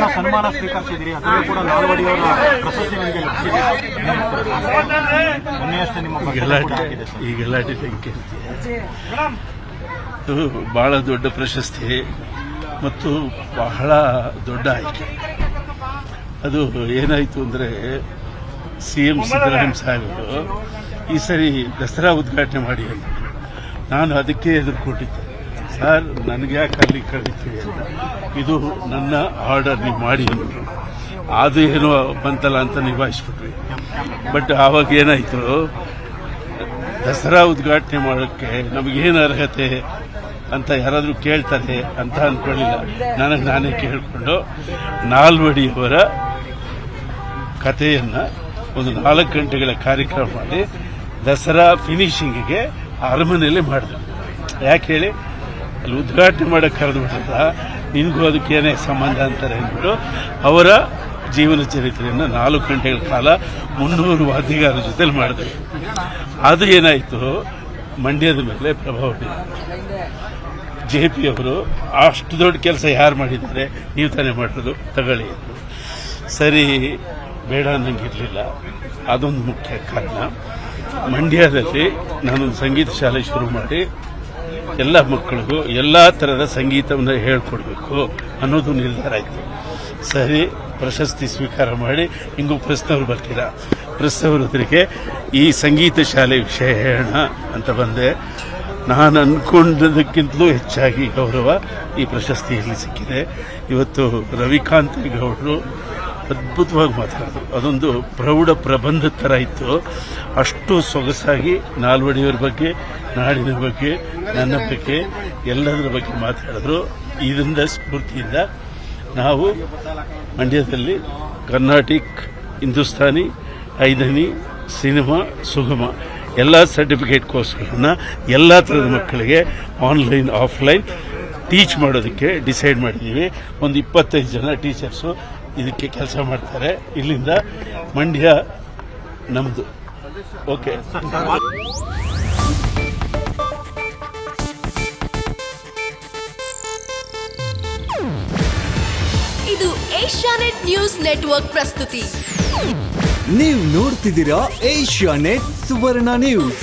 ಇವತ್ತಿನ ಸನ್ಮಾನ ಸ್ವೀಕರಿಸಿದಿರಿ ಅದರಲ್ಲೂ ಕೂಡ ನಾಲ್ವಡಿಯವರ ಪ್ರಶಸ್ತಿ ನಿಮಗೆ ಲಭಿಸಿದೆ. ಮೊನ್ನೆಯಷ್ಟೇ ನಿಮ್ಮ ಬಗ್ಗೆ ಕೂಡ ಗಲಾಟೆ ಈ ಗಲಾಟೆ ಸಂಖ್ಯೆ ಇದು ಬಹಳ ದೊಡ್ಡ ಪ್ರಶಸ್ತಿ ಮತ್ತು ಬಹಳ ದೊಡ್ಡ ಆಯ್ಕೆ. ಅದು ಏನಾಯಿತು ಅಂದರೆ ಸಿ ಎಂ ಸಿದ್ದರಾಮಯ್ಯ ಸಾಹೇಬರು ಈ ಸರಿ ದಸರಾ ಉದ್ಘಾಟನೆ ಮಾಡಿ ಅಂತ. ನಾನು ಅದಕ್ಕೆ ಎದುರುಕೊಟ್ಟಿದ್ದೆ. ಸರ್, ನನಗೆ ಯಾಕೆ ಅಲ್ಲಿ ಕರೀತೀವಿ ಅಂತ. ಇದು ನನ್ನ ಆರ್ಡರ್ ನೀವು ಮಾಡಿ ಅಂದರು. ಅದು ಏನೋ ಬಂತಲ್ಲ ಅಂತ ನಿಭಾಯಿಸ್ಬಿಟ್ವಿ. ಬಟ್ ಆವಾಗ ಏನಾಯಿತು? ದಸರಾ ಉದ್ಘಾಟನೆ ಮಾಡೋಕ್ಕೆ ನಮಗೇನು ಅರ್ಹತೆ ಅಂತ ಯಾರಾದರೂ ಕೇಳ್ತಾರೆ ಅಂತ ಅಂದ್ಕೊಳ್ಳಿಲ್ಲ ನನಗೆ ನಾನೇ ಕೇಳಿಕೊಂಡು ನಾಲ್ವಡಿಯವರ ಕಥೆಯನ್ನು ಒಂದು ನಾಲ್ಕು ಗಂಟೆಗಳ ಕಾರ್ಯಕ್ರಮ ಮಾಡಿ ದಸರಾ ಫಿನಿಶಿಂಗಿಗೆ ಅರಮನೆಯಲ್ಲಿ ಮಾಡಿದೆ. ಯಾಕೆ ಹೇಳಿ? ಅಲ್ಲಿ ಉದ್ಘಾಟನೆ ಮಾಡೋಕ್ಕೆ ಕರೆದು ಬಿಟ್ಟಿದ್ದ ನಿನಗೂ ಅದಕ್ಕೇನೇ ಸಂಬಂಧ ಅಂತಾರೆ ಅಂದ್ಬಿಟ್ಟು ಅವರ ಜೀವನ ಚರಿತ್ರೆಯನ್ನು ನಾಲ್ಕು ಗಂಟೆಗಳ ಕಾಲ ಮುನ್ನೂರು ವಾದ್ಯಗಾರರ ಜೊತೆಲಿ ಮಾಡಿದ್ರು. ಅದು ಏನಾಯಿತು? ಮಂಡ್ಯದ ಮೇಲೆ ಪ್ರಭಾವ ಜೆ ಪಿ ಅವರು ಅಷ್ಟು ದೊಡ್ಡ ಕೆಲಸ ಯಾರು ಮಾಡಿದ್ದಾರೆ, ನೀವು ತಾನೇ ಮಾಡೋದು ತಗೊಳ್ಳಿ. ಸರಿ, ಬೇಡ ಅನ್ನಂಗಿರಲಿಲ್ಲ ಅದೊಂದು ಮುಖ್ಯ ಕಾರಣ. ಮಂಡ್ಯದಲ್ಲಿ ನಾನೊಂದು ಸಂಗೀತ ಶಾಲೆ ಶುರು ಮಾಡಿ ಎಲ್ಲ ಮಕ್ಕಳಿಗೂ ಎಲ್ಲ ಥರದ ಸಂಗೀತವನ್ನು ಹೇಳ್ಕೊಡ್ಬೇಕು ಅನ್ನೋದು ನಿರ್ಧಾರ ಆಯಿತು. ಸರಿ, ಪ್ರಶಸ್ತಿ ಸ್ವೀಕಾರ ಮಾಡಿ ಹಿಂಗೂ ಪ್ರಶ್ನವ್ರು ಬರ್ತೀರಾ? ಪ್ರಶ್ನವ್ರ ಈ ಸಂಗೀತ ಶಾಲೆ ವಿಷಯ ಹೇಳೋಣ ಅಂತ ಬಂದೆ. ನಾನು ಅಂದ್ಕೊಂಡದಕ್ಕಿಂತಲೂ ಹೆಚ್ಚಾಗಿ ಗೌರವ ಈ ಪ್ರಶಸ್ತಿಯಲ್ಲಿ ಸಿಕ್ಕಿದೆ. ಇವತ್ತು ರವಿಕಾಂತ್ ಗೌಡರು ಅದ್ಭುತವಾಗಿ ಮಾತಾಡಿದ್ರು. ಅದೊಂದು ಪ್ರೌಢ ಪ್ರಬಂಧ ಥರ ಇತ್ತು. ಅಷ್ಟು ಸೊಗಸಾಗಿ ನಾಲ್ವಡಿಯವ್ರ ಬಗ್ಗೆ, ನಾಡಿನ ಬಗ್ಗೆ ನನ್ನ ಬಗ್ಗೆ ಎಲ್ಲದರ ಬಗ್ಗೆ ಮಾತಾಡಿದ್ರು. ಇದರಿಂದ ಸ್ಫೂರ್ತಿಯಿಂದ ನಾವು ಮಂಡ್ಯದಲ್ಲಿ ಕರ್ನಾಟಿಕ್, ಹಿಂದೂಸ್ತಾನಿ ಐದನಿ ಸಿನಿಮಾ, ಸುಗಮ ಎಲ್ಲ ಸರ್ಟಿಫಿಕೇಟ್ ಕೋರ್ಸ್ಗಳನ್ನು ಎಲ್ಲ ಥರದ ಮಕ್ಕಳಿಗೆ ಆನ್ಲೈನ್, ಆಫ್ಲೈನ್ ಟೀಚ್ ಮಾಡೋದಕ್ಕೆ ಡಿಸೈಡ್ ಮಾಡಿದ್ದೀವಿ. ಒಂದು ಇಪ್ಪತ್ತೈದು ಜನ ಟೀಚರ್ಸು ಇದಕ್ಕೆ ಕೆಲಸ ಮಾಡ್ತಾರೆ. ಇಲ್ಲಿಂದ ಮಂಡ್ಯ ನಮ್ಮದು ಓಕೆ ಇದು ಏಷ್ಯಾನೆಟ್ ನ್ಯೂಸ್ ನೆಟ್ವರ್ಕ್ ಪ್ರಸ್ತುತಿ. ನೀವು ನೋಡ್ತಿದ್ದೀರಾ ಏಷ್ಯಾ ನೆಟ್ ಸುವರ್ಣ ನ್ಯೂಸ್.